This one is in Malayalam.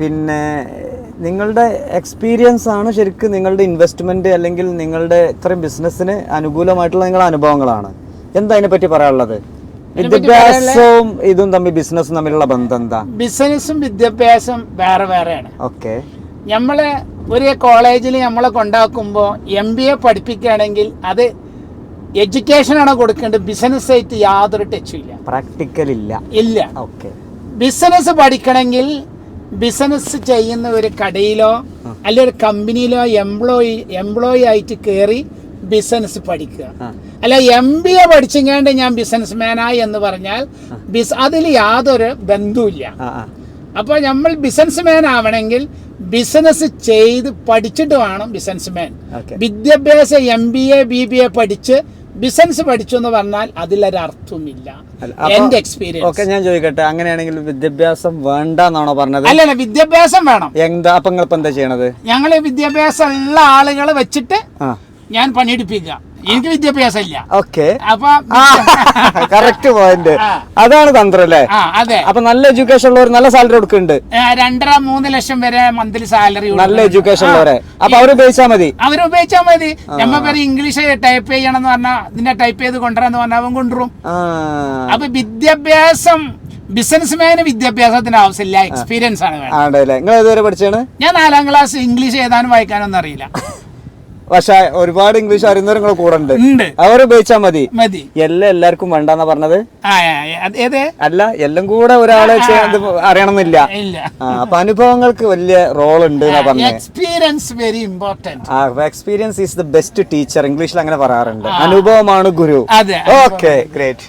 പിന്നെ നിങ്ങളുടെ എക്സ്പീരിയൻസ് ആണ് ശരിക്കും നിങ്ങളുടെ ഇൻവെസ്റ്റ്മെന്റ് അല്ലെങ്കിൽ നിങ്ങളുടെ ഇത്രയും ബിസിനസ്സിന് അനുകൂലമായിട്ടുള്ള നിങ്ങളുടെ അനുഭവങ്ങളാണ്. എന്താ അതിനെ പറ്റി പറയാനുള്ളത് വിദ്യാഭ്യാസവും ഇതും തമ്മിൽ ബിസിനസ്സും തമ്മിലുള്ള ബന്ധം എന്താ? ബിസിനസ്സും വിദ്യാഭ്യാസം വേറെ വേറെയാണ്. ഓക്കെ നമ്മൾ ഒരു കോളേജിൽ നമ്മളെ കൊണ്ടാക്കുമ്പോൾ എം ബി എ പഠിപ്പിക്കുകയാണെങ്കിൽ അത് എഡ്യൂക്കേഷനാണ് കൊടുക്കേണ്ടത്. ബിസിനസ് ആയിട്ട് യാതൊരു ടച്ചും ഇല്ല. പ്രാക്ടിക്കൽ ഇല്ല. ഇല്ല. ഓക്കെ ബിസിനസ് പഠിക്കണമെങ്കിൽ ബിസിനസ് ചെയ്യുന്ന ഒരു കടയിലോ അല്ലെങ്കിൽ ഒരു കമ്പനിയിലോ എംപ്ലോയി എംപ്ലോയി ആയിട്ട് കയറി ബിസിനസ് പഠിക്കുക. അല്ല എം ബി എ പഠിച്ചെങ്ങാണ്ട് ഞാൻ ബിസിനസ് മാനായി എന്ന് പറഞ്ഞാൽ ബിസ് അതിൽ യാതൊരു ബന്ധവുമില്ല. അപ്പോൾ നമ്മൾ ബിസിനസ് മാൻ ആവണമെങ്കിൽ ബിസിനസ് ചെയ്ത് പഠിച്ചിട്ട് വേണം ബിസിനസ് മാൻ വിദ്യാഭ്യാസം M B A B B A പഠിച്ച് ബിസിനസ് പഠിച്ചു എന്ന് പറഞ്ഞാൽ അതിലൊരർത്ഥമില്ല എന്റെ എക്സ്പീരിയൻസ് ഓക്കെ ഞാൻ ചോദിക്കട്ടെ അങ്ങനെയാണെങ്കിൽ വിദ്യാഭ്യാസം വേണ്ട എന്നാണോ പറഞ്ഞത് അല്ലല്ല വിദ്യാഭ്യാസം വേണം. എന്താ അപ്പൊ എന്താ ചെയ്യണത്? ഞങ്ങൾ വിദ്യാഭ്യാസം ഉള്ള ആളുകളെ വെച്ചിട്ട് ഞാൻ പണിയെടുപ്പിക്കുക. എനിക്ക് വിദ്യാഭ്യാസം ഇല്ല ഓക്കെ. അപ്പൊ കറക്റ്റ് പോയിന്റ് അതാണ് തന്ത്രം അല്ലേ? അതെ. അപ്പൊ നല്ല എഡ്യൂക്കേഷൻ ഉള്ളവർ നല്ല സാലറി കൊടുക്കുന്നുണ്ട്. രണ്ടര മൂന്ന് ലക്ഷം വരെ മന്ത്ലി സാലറി നല്ല എഡ്യൂക്കേഷൻ ഉള്ളവരെ. അപ്പൊ അവർ ഉപയോഗിച്ചാൽ മതി. അവർ ഉപയോഗിച്ചാൽ മതി നമ്മ പേര് ഇംഗ്ലീഷ് ടൈപ്പ് ചെയ്യണം എന്ന് പറഞ്ഞാൽ ഇതിന്റെ ടൈപ്പ് ചെയ്ത് കൊണ്ടുവരാന്ന് പറഞ്ഞാൽ അവൻ കൊണ്ടുവരും. അപ്പൊ വിദ്യാഭ്യാസം ബിസിനസ്മാന് വിദ്യാഭ്യാസത്തിന് ആവശ്യമില്ല. എക്സ്പീരിയൻസ് ആണ് നിങ്ങൾ ഏതുവരെ പഠിച്ചാണ് ഞാൻ നാലാം ക്ലാസ് ഇംഗ്ലീഷ് എഴുതാനും വായിക്കാനൊന്നും അറിയില്ല. പക്ഷെ ഒരുപാട് ഇംഗ്ലീഷ് അറിയുന്നവരും കൂടെ ഉണ്ട്. അവർ ഉപയോഗിച്ചാൽ മതി. മതി. എല്ലാം എല്ലാവർക്കും വേണ്ടെന്നാ പറഞ്ഞത്. അല്ല എല്ലാം കൂടെ ഒരാളെ അറിയണമെന്നില്ല. അപ്പൊ അനുഭവങ്ങൾക്ക് വലിയ റോൾ ഉണ്ട് experience very important experience is the best teacher ഇംഗ്ലീഷിൽ അങ്ങനെ പറയാറുണ്ട്. അനുഭവമാണ് ഗുരു. Okay great